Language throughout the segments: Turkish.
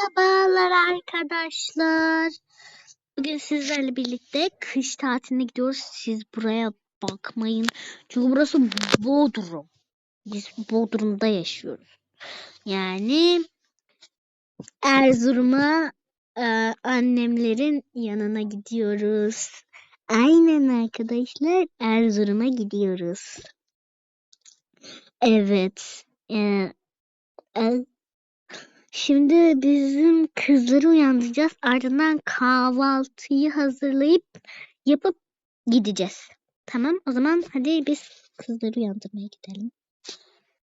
Merhabalar arkadaşlar. Bugün sizlerle birlikte kış tatiline gidiyoruz. Siz buraya bakmayın. Çünkü burası Bodrum. Biz Bodrum'da yaşıyoruz. Yani Erzurum'a e, annemlerin yanına gidiyoruz. Aynen arkadaşlar Erzurum'a gidiyoruz. Evet. E, e, Şimdi bizim kızları uyandıracağız. Ardından kahvaltıyı hazırlayıp yapıp gideceğiz. Tamam o zaman hadi biz kızları uyandırmaya gidelim.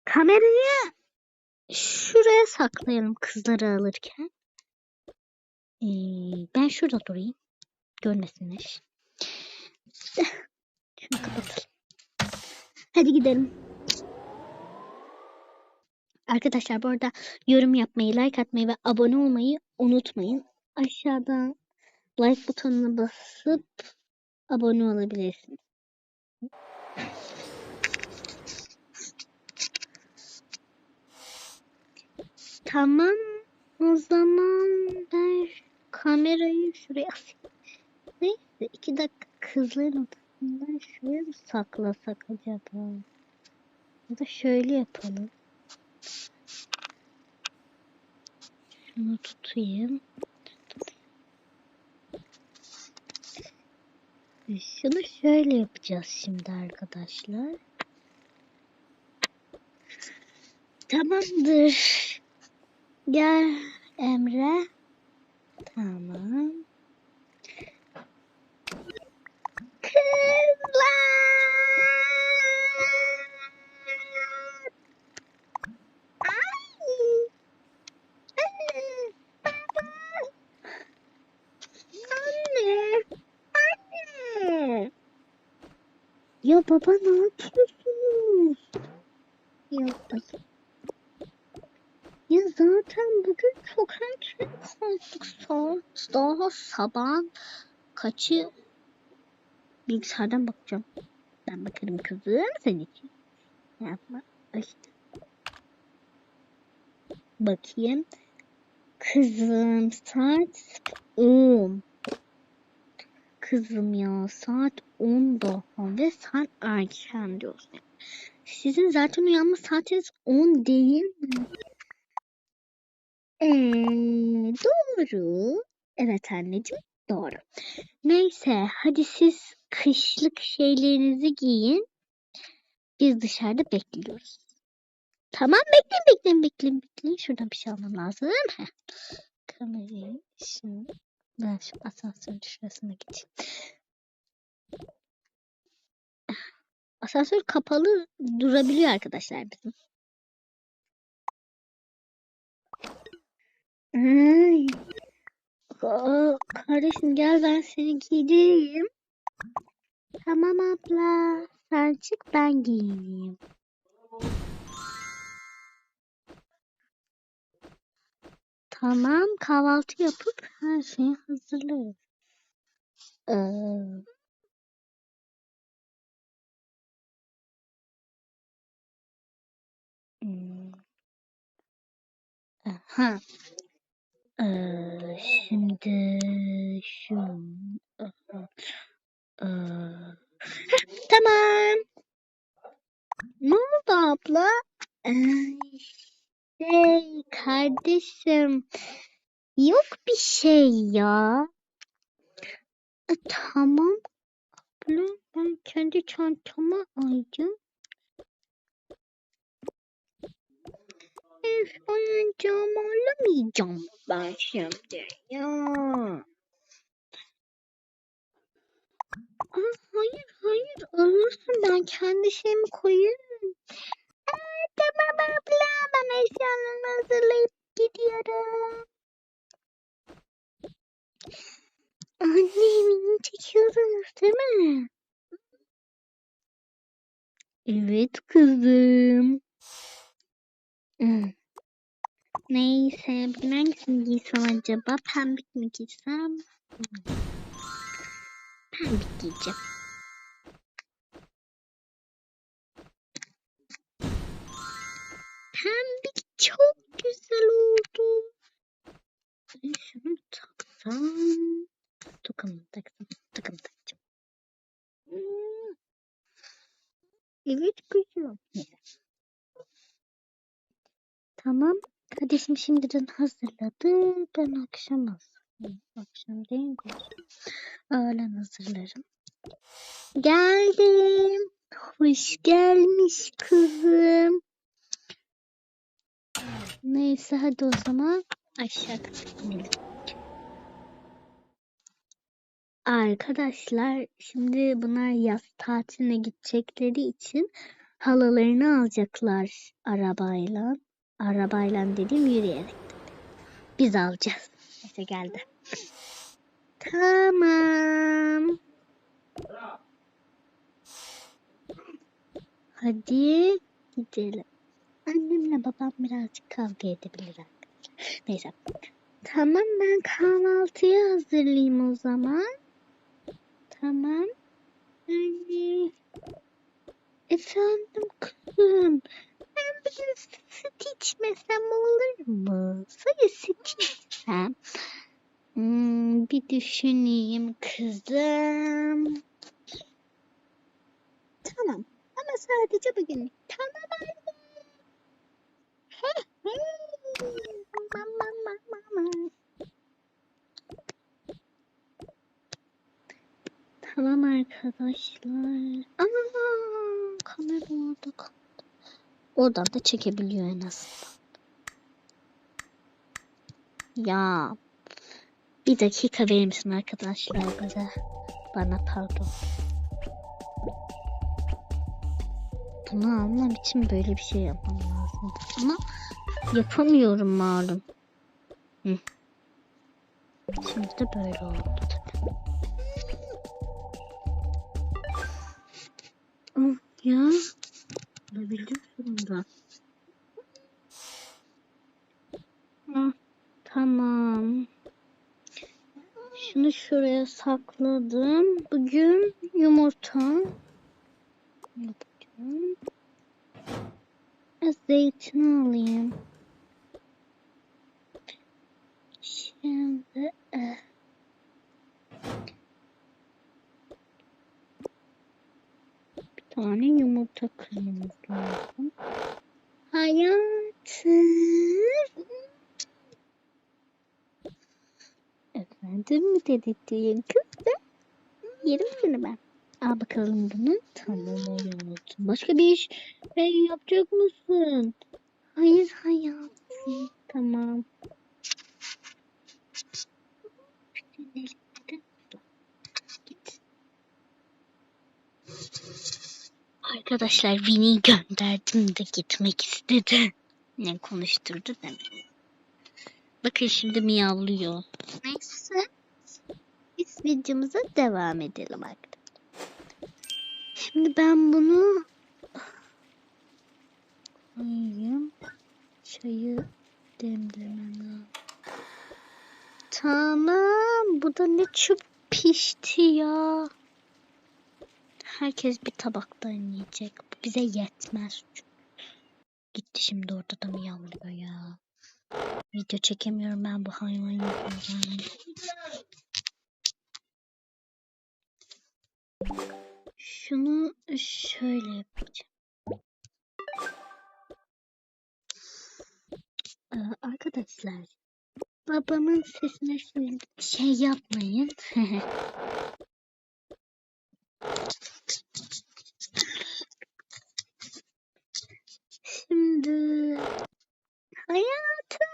Kamerayı şuraya saklayalım kızları alırken. Ee, ben şurada durayım. Görmesinler. Şunu kapatalım. Hadi gidelim. Arkadaşlar bu arada yorum yapmayı, like atmayı ve abone olmayı unutmayın. Aşağıdan like butonuna basıp abone olabilirsiniz. Tamam. O zaman ben kamerayı şuraya asayım. Neyse iki dakika kızların odasından şuraya mı saklasak acaba? Ya da şöyle yapalım. Şunu tutayım. Şunu şöyle yapacağız şimdi arkadaşlar. Tamamdır. Gel Emre. Tamam. Ya baba ne yapıyorsunuz? Ya, ay. ya zaten bugün çok erken kalktık saat daha sabah kaçı bilgisayardan bakacağım. Ben bakarım kızım sen için. Yapma. Ay. Bakayım. Kızım saat 10. Kızım ya saat 10 daha ve sen erken diyorsun. Sizin zaten uyanma saatiniz 10 değil mi? Ee, doğru. Evet anneciğim doğru. Neyse hadi siz kışlık şeylerinizi giyin. Biz dışarıda bekliyoruz. Tamam bekleyin bekleyin bekleyin bekleyin. Şuradan bir şey almam lazım. Heh. Kamerayı şimdi ben şu asansörün şurasına geçeyim. Asansör kapalı durabiliyor arkadaşlar bizim. Aa, kardeşim gel ben seni giydireyim. Tamam abla. Sen çık ben giyineyim. Tamam kahvaltı yapıp her şeyi hazırlarız. Ee, hmm. Ee, şimdi şu. Ee, tamam. Ne oldu abla? Ee, şey kardeşim yok bir şey ya. E, tamam abla ben kendi çantama aldım. Üf, oyuncağımı alamayacağım ben şimdi ya. Aa, hayır hayır alırsın ben kendi şeyimi koyarım. Tamam abla ben eşyalarımı hazırlayıp gidiyorum. Anne beni çekiyorsunuz değil mi? Evet kızım. Neyse bugün hangisini giysem acaba? Pembik mi giysem? Pembik giyeceğim. Pembik çok güzel oldu. taksam? Toka mı taksam? Toka mı takacağım? Evet kızım. Tamam. Kardeşim şimdiden hazırladı. Ben akşam hazırlayayım. Akşam değil mi? Öğlen hazırlarım. Geldim. Hoş gelmiş kızım. Neyse hadi o zaman aşağı. Arkadaşlar şimdi bunlar yaz tatiline gidecekleri için halalarını alacaklar arabayla. Arabayla dedim yürüyerek. Biz alacağız. Neyse geldi. Tamam. Hadi gidelim. Annemle babam birazcık kavga edebilir. Neyse. Tamam ben kahvaltıyı hazırlayayım o zaman. Tamam. Anne. Efendim kızım. Ben bugün süt içmesem olur mu? Sadece süt içsem. Hmm, bir düşüneyim kızım. Tamam. Ama sadece bugün. Tamam anne. Hey, hey. Mama, mama, mama. Tamam arkadaşlar. Ama kamera orada kaldı. Oradan da çekebiliyor en azından. Ya bir dakika verir misin arkadaşlar bize? Bana pardon. Bunu almam için böyle bir şey yapmam. Ama yapamıyorum malum. Hı. Şimdi de böyle oldu. Ah, Ya olabildim sonunda. Ah, tamam. Şunu şuraya sakladım. Bugün yumurta yapacağım. Biraz zeytin alayım. Şimdi eh. bir tane yumurta kırmamız lazım. Hayatım. Efendim mi dedirtiyorsun kızım? Yerim seni ben. Al bakalım bunu. Tamam hayatım. Başka bir iş hey, yapacak mısın? Hayır hayatım. Tamam. Arkadaşlar Winnie'yi gönderdim de gitmek istedi. Ne konuşturdu demek. Bakın şimdi miyavlıyor. Neyse. Biz videomuza devam edelim arkadaşlar. Şimdi ben bunu koyayım. Çayı demlemem lazım. Tamam. Bu da ne çabuk pişti ya. Herkes bir tabaktan yiyecek. Bu bize yetmez. Gitti şimdi orada da miyavlıyor ya. Video çekemiyorum ben bu hayvan yüzünden. Şunu şöyle yapacağım. Ee, arkadaşlar babamın sesine şey yapmayın. Şimdi hayatım.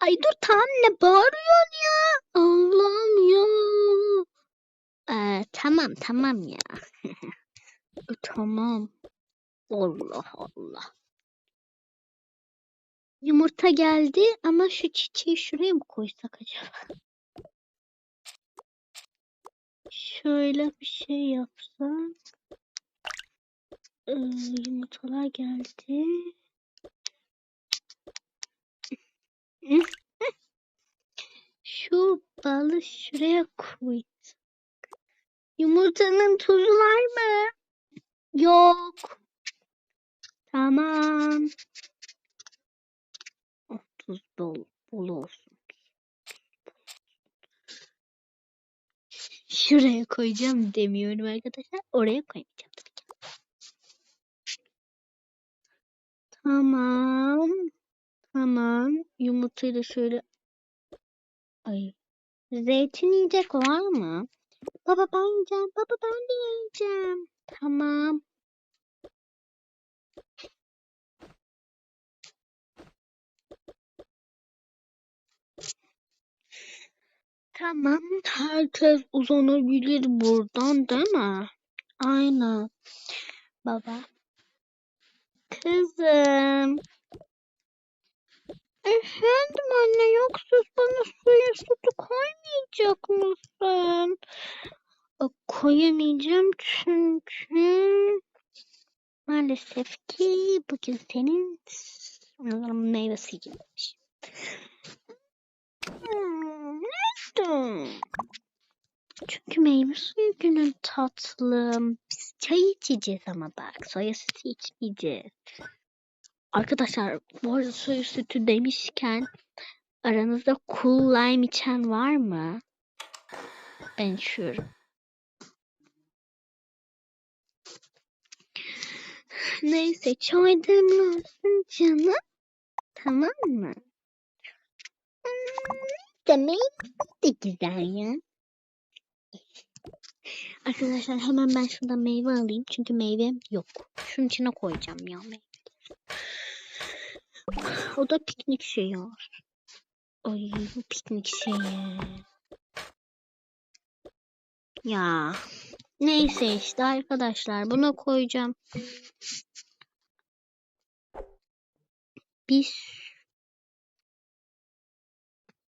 Ay dur tam ne bağırıyorsun ya? Allah'ım ya. Tamam tamam ya. E, tamam. Allah Allah. Yumurta geldi ama şu çiçeği şuraya mı koysak acaba? Şöyle bir şey yapsam. Ee, yumurtalar geldi. Şu balı şuraya koy. Yumurtanın tuzu var mı? Yok. Tamam. Oh, tuz bol bol olsun. Şuraya koyacağım demiyorum arkadaşlar. Oraya koymayacağım. Tamam. Tamam. Yumurtayı da şöyle Ay. Zeytin yiyecek var mı? Baba ben yiyeceğim. Baba ben de yiyeceğim. Tamam. Tamam. Herkes uzanabilir buradan değil mi? Aynen. Baba. Kızım. Efendim anne yoksa bana suya sütü koymayacak mısın? Aa, Koyamayacağım çünkü maalesef ki bugün senin meyve suyuymuş. Hmm? Çünkü meyve suyu günün tatlım. Biz çay içeceğiz ama bak soya sütü içmeyeceğiz. Arkadaşlar bu arada soya sütü demişken aranızda cool lime içen var mı? Ben içiyorum. Neyse çay demlensin canım. Tamam mı? Hmm, Demek de güzel ya. Arkadaşlar hemen ben şuradan meyve alayım. Çünkü meyvem yok. Şunun içine koyacağım ya meyve. O da piknik şeyi olsun. Ay bu piknik şeyi. Ya. Neyse işte arkadaşlar buna koyacağım. Bir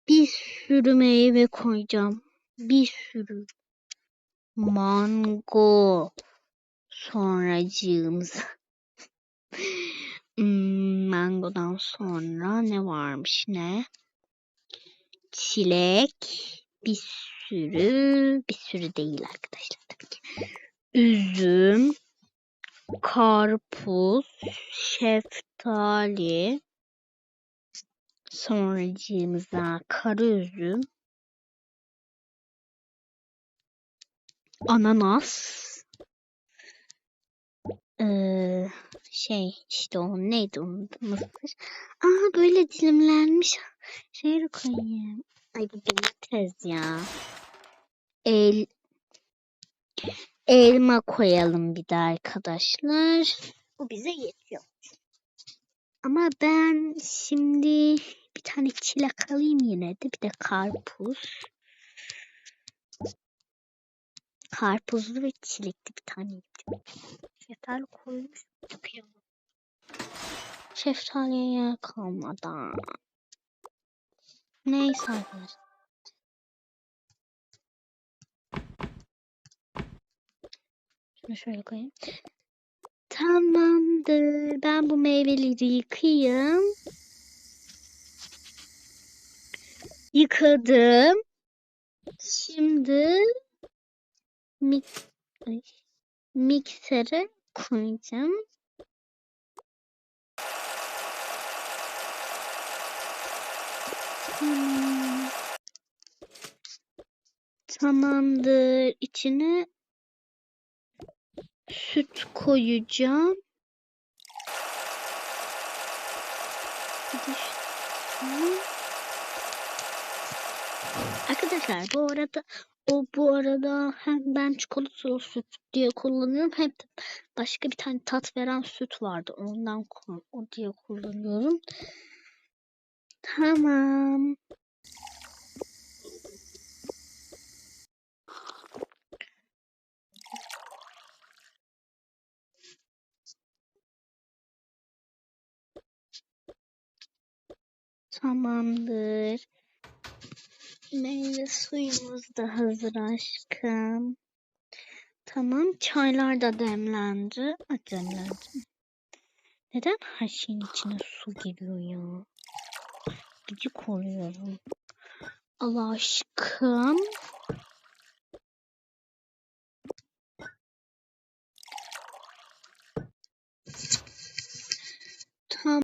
bir sürü meyve koyacağım. Bir sürü. Mango. Sonracığımız. Hmm, mangodan sonra ne varmış ne? Çilek. Bir sürü. Bir sürü değil arkadaşlar tabii ki. Üzüm. Karpuz. Şeftali. Sonracığımıza kara üzüm. Ananas. Ee, şey işte o neydi onun mısır. Aa böyle dilimlenmiş şey koyayım. Ay bu domates ya. El elma koyalım bir de arkadaşlar. Bu bize yetiyor. Ama ben şimdi bir tane çilek alayım yine de bir de karpuz. Karpuzlu ve çilekli bir tane yiyeceğim. Şeftali koymuş. Şeftaliye yer kalmadı. Neyse arkadaşlar. Şunu şöyle koyayım. Tamamdır. Ben bu meyveleri yıkayayım. Yıkadım. Şimdi Ay. miksere koyacağım. Tamam. Tamamdır. İçine süt koyacağım. Şu- Arkadaşlar bu arada o bu arada hem ben çikolatalı süt diye kullanıyorum hem de başka bir tane tat veren süt vardı. Ondan o diye kullanıyorum. Tamam. Tamamdır. Meyve suyumuz da hazır aşkım. Tamam, çaylar da demlendi. Demlendi. Neden her şeyin içine su giriyor ya? Gıcık oluyorum. Allah aşkım.